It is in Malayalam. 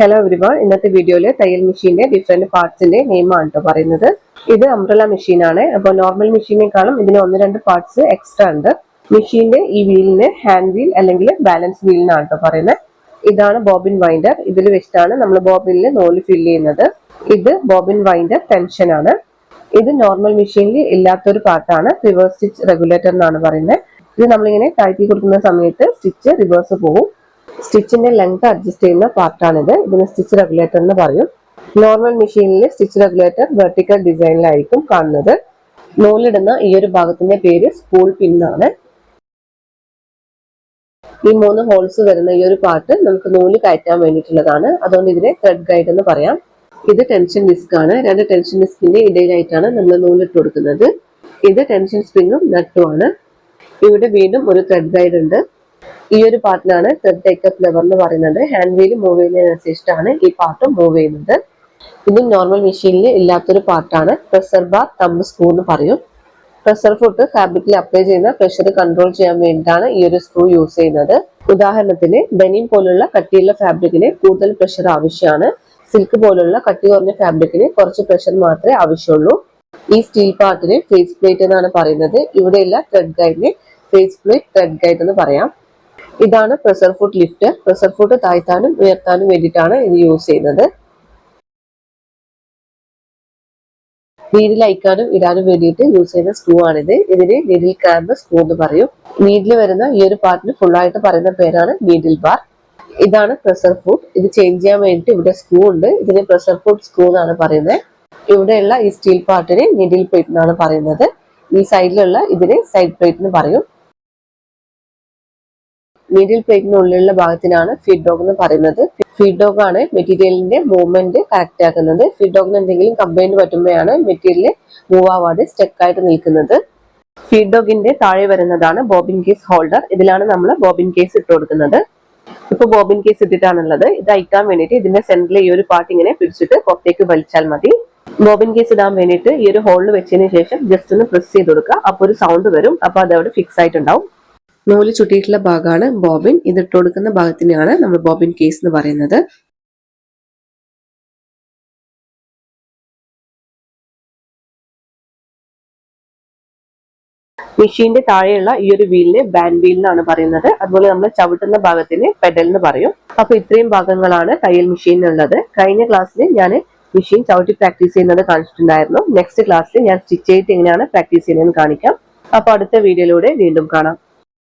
ഹലോ എവരിവൺ ഇന്നത്തെ വീഡിയോയിൽ തയ്യൽ മെഷീന്റെ ഡിഫറെന്റ് പാർട്സിന്റെ നെയിം ആണ് കേട്ടോ പറയുന്നത്. ഇത് അംബ്രല മെഷീനാണ് അപ്പോൾ നോർമൽ മെഷീനേക്കാളും ഇതിന് ഒന്ന് രണ്ട് പാർട്സ് എക്സ്ട്രാ ഉണ്ട്. മെഷീന്റെ ഈ വീലിന് ഹാൻഡ് വീൽ അല്ലെങ്കിൽ ബാലൻസ് വീലിനാണ് കേട്ടോ പറയുന്നത്. ഇതാണ് ബോബിൻ വൈൻഡർ ഇതിൽ വെച്ചിട്ടാണ് നമ്മൾ ബോബിനിൽ നൂൽ ഫില്ല് ചെയ്യുന്നത്. ഇത് ബോബിൻ വൈൻഡർ ടെൻഷൻ ആണ്. ഇത് നോർമൽ മെഷീനിൽ ഇല്ലാത്തൊരു പാർട്ടാണ് റിവേഴ്സ് സ്റ്റിച്ച് റെഗുലേറ്റർ എന്നാണ് പറയുന്നത്. ഇത് നമ്മളിങ്ങനെ താഴ്ത്തി കൊടുക്കുന്ന സമയത്ത് സ്റ്റിച്ച് റിവേഴ്സ് പോകും സ്റ്റിച്ചിന്റെ ലെങ്ത് അഡ്ജസ്റ്റ് ചെയ്യുന്ന പാർട്ടാണിത് ഇതിന് സ്റ്റിച്ച് റെഗുലേറ്റർ എന്ന് പറയും. നോർമൽ മെഷീനിൽ സ്റ്റിച്ച് റെഗുലേറ്റർ വെർട്ടിക്കൽ ഡിസൈനിലായിരിക്കും കാണുന്നത്. നൂലിടുന്ന ഈ ഒരു ഭാഗത്തിന്റെ പേര് സ്പൂൾ പിൻ ആണ് ഈ മൂന്ന് ഹോൾസ് വരുന്ന ഈ ഒരു പാർട്ട് നമുക്ക് നൂൽ കയറ്റാൻ വേണ്ടിയിട്ടുള്ളതാണ്. അതുകൊണ്ട് ഇതിനെ ത്രെഡ് ഗൈഡ് എന്ന് പറയാം. ഇത് ടെൻഷൻ ഡിസ്ക് ആണ്. രണ്ട് ടെൻഷൻ ഡിസ്കിന്റെ ഇടയിലായിട്ടാണ് നമ്മൾ നൂലിട്ട് കൊടുക്കുന്നത്. ഇത് ടെൻഷൻ സ്പ്രിങ്ങും നട്ടുമാണ് ഇവിടെ വീണ്ടും ഒരു ത്രെഡ് ഗൈഡ് ഉണ്ട്. ഈ ഒരു പാർട്ടിനാണ് ത്രെഡ് ടേക്കപ്പ് ലെവർ എന്ന് പറയുന്നത്. ഹാൻഡ് വീൽ മൂവ് ചെയ്യുന്നതിനനുസരിച്ചിട്ടാണ് ഈ പാർട്ട് മൂവ് ചെയ്യുന്നത്. ഇത് നോർമൽ മെഷീനിൽ ഇല്ലാത്തൊരു പാർട്ടാണ് പ്രഷർ ബാർ തമ്പ് സ്ക്രൂ എന്ന് പറയും. പ്രഷർ ഫുട്ട് ഫാബ്രിക്കിൽ അപ്ലൈ ചെയ്യുന്ന പ്രഷർ കൺട്രോൾ ചെയ്യാൻ വേണ്ടിയിട്ടാണ് ഈ ഒരു സ്ക്രൂ യൂസ് ചെയ്യുന്നത്. ഉദാഹരണത്തിന് ബനിൻ പോലുള്ള കട്ടിയുള്ള ഫാബ്രിക്കിന് കൂടുതൽ പ്രഷർ ആവശ്യമാണ്. സിൽക്ക് പോലുള്ള കട്ടി കുറഞ്ഞ ഫാബ്രിക്കിന് കുറച്ച് പ്രഷർ മാത്രമേ ആവശ്യമുള്ളൂ. ഈ സ്റ്റീൽ പാർട്ടിന് ഫേസ് പ്ലേറ്റ് എന്നാണ് പറയുന്നത്. ഇവിടെയുള്ള ത്രെഡ് ഗൈഡിന് ഫേസ് പ്ലേറ്റ് ത്രെഡ് ഗൈഡ് എന്ന് പറയാം. ഇതാണ് pressure foot lift pressure foot താഴ്ത്താനും ഉയർത്താനും വേണ്ടിയിട്ടാണ് ഇത് യൂസ് ചെയ്യുന്നത്. നീഡിൽ അയക്കാനും ഇടാനും വേണ്ടിയിട്ട് യൂസ് ചെയ്യുന്ന സ്ക്രൂ ആണിത്. ഇതിന് നീഡിൽ ക്രാമ്പ് സ്ക്രൂ എന്ന് പറയും. നീഡിൽ വരുന്ന ഈ ഒരു പാർട്ടിന് ഫുൾ ആയിട്ട് പറയുന്ന പേരാണ് നീഡിൽ ബാർ ഇതാണ് പ്രഷർ ഫുഡ് ഇത് ചേഞ്ച് ചെയ്യാൻ വേണ്ടിയിട്ട് ഇവിടെ സ്ക്രൂ ഉണ്ട്. ഇതിന് പ്രഷർ ഫുഡ് സ്ക്രൂ എന്നാണ് പറയുന്നത്. ഇവിടെയുള്ള ഈ സ്റ്റീൽ പാർട്ടിന് നീഡിൽ പ്ലേറ്റ് എന്നാണ് പറയുന്നത്. ഈ സൈഡിലുള്ള ഇതിന് സൈഡ് പ്ലേറ്റ് എന്ന് പറയും. നീഡിൽ പ്ലേറ്റിനുള്ളിലുള്ള ഭാഗത്തിനാണ് ഫീഡ് ഡോഗ് എന്ന് പറയുന്നത്. ഫീഡ് ഡോഗ് ആണ് മെറ്റീരിയലിന്റെ മൂവ്മെന്റ് കറക്റ്റ് ആക്കുന്നത്. ഫീഡ് ഡോഗിന് എന്തെങ്കിലും കംപ്ലൈന്റ് പറ്റുമ്പോഴാണ് മെറ്റീരിയൽ മൂവ് ആവാതെ സ്റ്റക്ക് ആയിട്ട് നിൽക്കുന്നത്. ഫീഡ് ഡോഗിന്റെ താഴെ വരുന്നതാണ് ബോബിൻ കേസ് ഹോൾഡർ ഇതിലാണ് നമ്മൾ ബോബിൻ കേസ് ഇട്ട് കൊടുക്കുന്നത്. ഇപ്പൊ ബോബിൻ കേസ് ഇട്ടിട്ടാണുള്ളത്. ഇത് അയക്കാൻ വേണ്ടിയിട്ട് ഇതിന്റെ സെന്ററിൽ ഈ ഒരു പാർട്ട് ഇങ്ങനെ പിടിച്ചിട്ട് പുറത്തേക്ക് വലിച്ചാൽ മതി. ബോബിൻ കേസ് ഇടാൻ വേണ്ടിയിട്ട് ഈ ഒരു ഹോളിൽ വെച്ചതിന് ശേഷം ജസ്റ്റ് ഒന്ന് പ്രസ് ചെയ്ത് കൊടുക്കുക. അപ്പൊ ഒരു സൗണ്ട് വരും. അപ്പൊ അത് അവിടെ ഫിക്സ് ആയിട്ടുണ്ടാവും. നൂൽ ചുറ്റിയിട്ടുള്ള ഭാഗമാണ് ബോബിൻ. ഇത് ഇട്ട് കൊടുക്കുന്ന ഭാഗത്തിനെയാണ് നമ്മൾ ബോബിൻ കേസ് എന്ന് പറയുന്നത്. മെഷീന്റെ താഴെയുള്ള ഈ ഒരു വീലിനെ ബാൻഡ് വീൽ എന്നാണ് പറയുന്നത്. അതുപോലെ നമ്മൾ ചവിട്ടുന്ന ഭാഗത്തിന് പെഡൽ എന്ന് പറയും. അപ്പൊ ഇത്രയും ഭാഗങ്ങളാണ് തയ്യൽ മെഷീനിലുള്ളത് കഴിഞ്ഞ ക്ലാസ്സിൽ ഞാൻ മെഷീൻ ചവിട്ടി പ്രാക്ടീസ് ചെയ്യുന്നത് കാണിച്ചിട്ടുണ്ടായിരുന്നു. നെക്സ്റ്റ് ക്ലാസ്സിൽ ഞാൻ സ്റ്റിച്ച് ചെയ്തിട്ട് എങ്ങനെയാണ് പ്രാക്ടീസ് ചെയ്യുന്നതെന്ന് കാണിക്കാം. അപ്പൊ അടുത്ത വീഡിയോയിലൂടെ വീണ്ടും കാണാം.